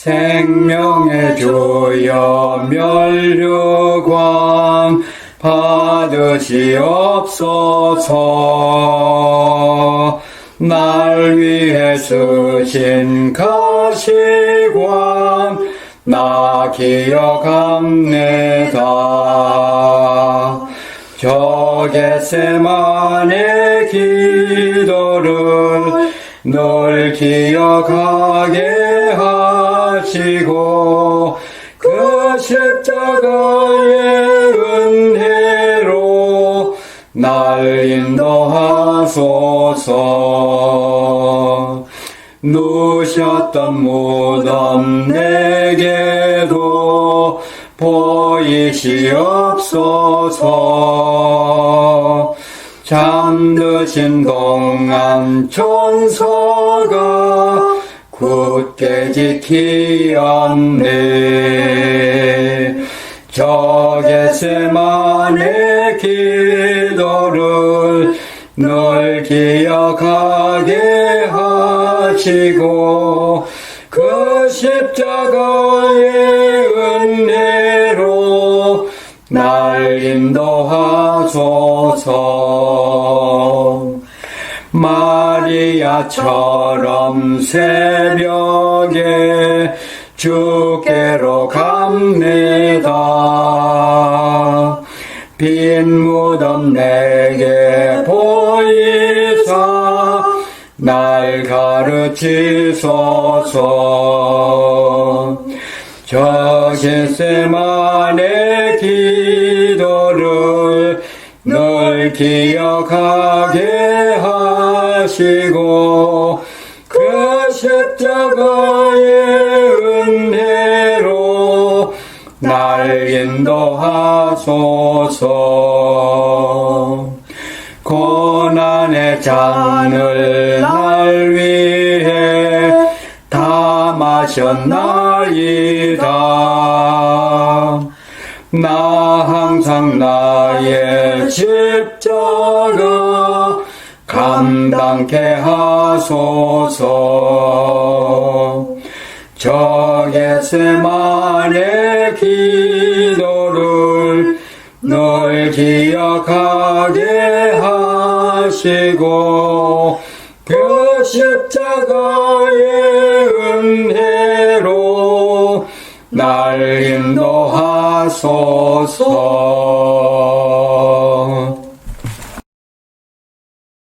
생명의 주여 멸류관 받으시옵소서. 날 위해 쓰신 가시관 나 기억합니다. 저 겟세만의 기도를 널 기억하게 하시고 그 십자가의 은혜로 날 인도하소서. 누셨던 무덤 내게도 보이시옵소서. 잠드신 동안 천사가 굳게 지키었네. 저 겟세만의 기도를 널 기억하게 하시고 그 십자가의 은혜로 날 인도하소서 마리아처럼 새벽에 주께로 갑니다. 빈 무덤 내게 보이사 날 가르치소서. 저 겟세만의 기도를 널 기억하게 하시고 그 십자가의 은혜로 날 인도하소서. 고난의 잔을 날 위해 다 마셨나이다. 나 항상 나의 십자가 감당케 하소서. 저 겟세만의 기도를 널 기억하게 하시고 그 십자가의 은혜로 날 인도하소서